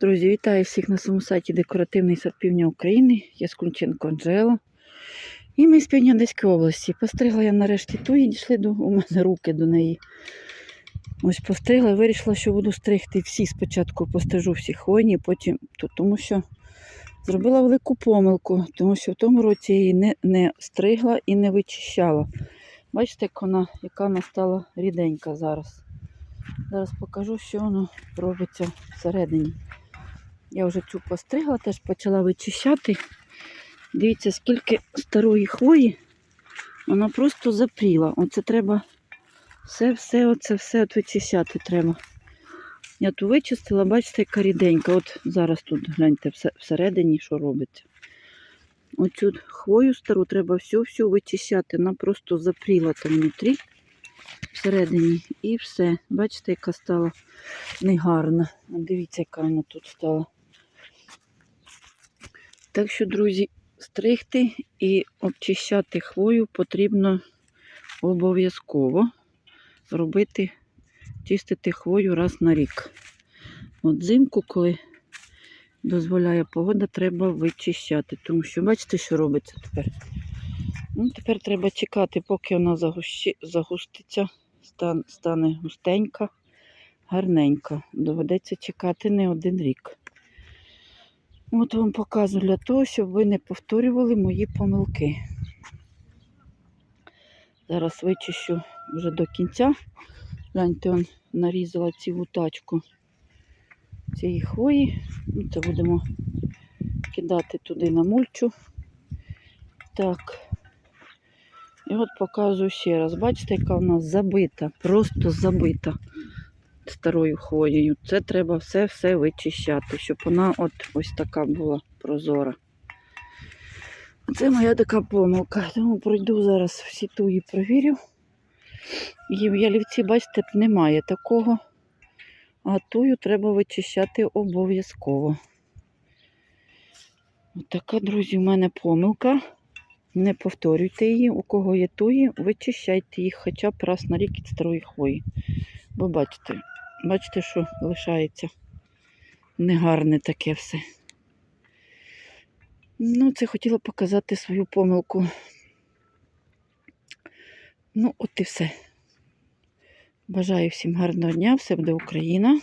Друзі, вітаю всіх на своєму сайті Декоративний сад Півдня України. Я Скунченко Анжела. І ми з Півдня Одеської області. Постригла я нарешті ту і дійшли до у мене руки до неї. Ось постригла, вирішила, що буду стригти всі спочатку пострижу всі хвойні, потім ту, тому що зробила велику помилку, тому що в тому році я її не, не стригла і не вичищала. Бачите, як вона, яка вона стала ріденька зараз. Зараз покажу, що воно робиться всередині. Я вже цю постригла, теж почала вичищати. Дивіться, скільки старої хвої, вона просто запріла. Оце треба все, все, оце все от вичищати треба. Я ту вичистила, бачите, яка ріденька. От зараз тут гляньте всередині, що робиться. Оцю хвою стару треба всю-всю вичищати. Вона просто запріла там внутрі, всередині. І все. Бачите, яка стала негарна. Дивіться, яка вона тут стала. Так що, друзі, стригти і обчищати хвою потрібно обов'язково робити, чистити хвою раз на рік. От взимку, коли дозволяє погода, треба вичищати. Тому що бачите, що робиться тепер. Ну, тепер треба чекати, поки вона загущи, загуститься, стане густенька, гарненька. Доведеться чекати не один рік. От вам показую для того, щоб ви не повторювали мої помилки. Зараз вичищу вже до кінця. Гляньте, он нарізала цілу тачку цієї хвої. Ну, Це будемо кидати туди на мульчу. Так. І от показую ще раз. Бачите, яка вона забита, просто забита старою хвоєю. Це треба все-все вичищати, щоб вона от ось така була прозора. Це моя така помилка. Тому пройду зараз всі туї провірю. І в ялівці, бачите, немає такого. А тую треба вичищати обов'язково. Така, друзі, у мене помилка. Не повторюйте її. У кого є туї, вичищайте їх хоча б раз на рік від старої хвої. Бо бачите, бачите, що лишається негарне таке все. Ну, це хотіла показати свою помилку. Ну, от і все. Бажаю всім гарного дня, все буде Україна.